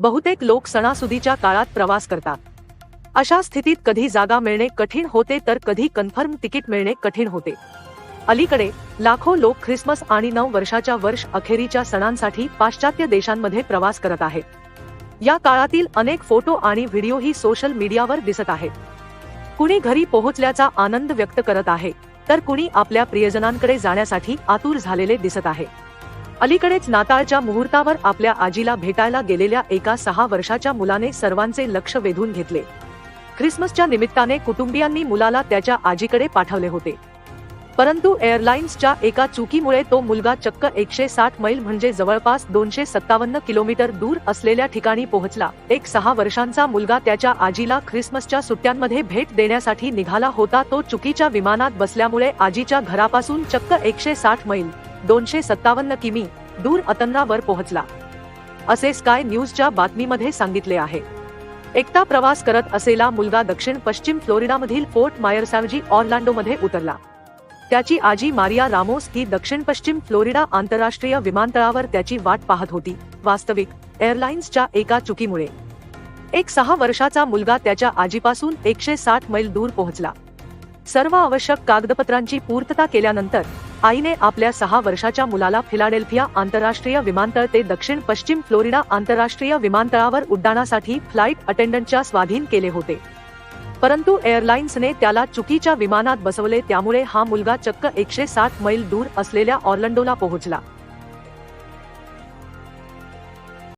बहुतेक लोक सणासुदीच्या काळात प्रवास करतात. अशा स्थितीत कधी जागा मिळणे कठीण होते तर कधी कन्फर्म तिकीट मिळणे कठीण होते. अलीकडे लाखो लोक ख्रिसमस आणि नऊ वर्षाच्या वर्ष अखेरीच्या सणांसाठी पाश्चात्य देशांमध्ये प्रवास करत आहेत. या काळातील अनेक फोटो आणि व्हिडिओही सोशल मीडियावर दिसत आहेत. कुणी घरी पोहोचल्याचा आनंद व्यक्त करत आहे तर कुणी आपल्या प्रियजनांकडे जाण्यासाठी आतुर झालेले दिसत आहे. अलीकडेच नाताळच्या मुहूर्तावर आपल्या आजीला भेटायला गेलेल्या एका सहा वर्षाच्या मुलाने सर्वांचे लक्ष वेधून घेतले. ख्रिसमसच्या निमित्ताने कुटुंबियांनी मुलाला त्याच्या आजीकडे पाठवले होते. परंतु एअरलाइन्सच्या एका चुकीमुळे तो मुलगा चक्क एकशे साठ मैल म्हणजे जवळपास दोनशे सत्तावन्न किलोमीटर दूर असलेल्या ठिकाणी पोहोचला. एक सहा वर्षांचा मुलगा त्याच्या आजीला ख्रिसमसच्या सुट्ट्यांमध्ये भेट देण्यासाठी निघाला होता. तो चुकीच्या विमानात बसल्यामुळे आजीच्या घरापासून चक्क एकशे साठ मैल दोनशे सत्तावन्न किमी दूर अतंद्रावर पोहोचला. असे स्काय न्यूजच्या बातमीमध्ये सांगितले आहे. एकटा प्रवास करत असलेला मुलगा दक्षिण पश्चिम फ्लोरिडामधील फोर्ट मायरसॅवजी ऑर्लांडोमध्ये उतरला. त्याची आजी मारिया रामोस ही दक्षिण पश्चिम फ्लोरिडा आंतरराष्ट्रीय विमानतळावर त्याची वाट पाहत होती वास्तविक एअरलाइन्सच्या एका चुकीमुळे. एक सहा वर्षाचा मुलगा त्याच्या आजीपासून एकशे साठ मैल दूर पोहोचला. सर्व आवश्यक कागदपत्रांची पूर्तता केल्यानंतर आईने आपल्या सहा वर्षाच्या मुलाला फिलाडेल्फिया आंतरराष्ट्रीय विमानतळ ते दक्षिण पश्चिम फ्लोरिडा आंतरराष्ट्रीय विमानतळावर उड्डाणासाठी फ्लाईट अटेंडंटच्या स्वाधीन केले होते. परंतु एअरलाइन्सने त्याला चुकीच्या विमानात बसवले त्यामुळे हा मुलगा चक्क एकशे साठ मैल दूर असलेल्या ऑर्लंडोला पोहोचला.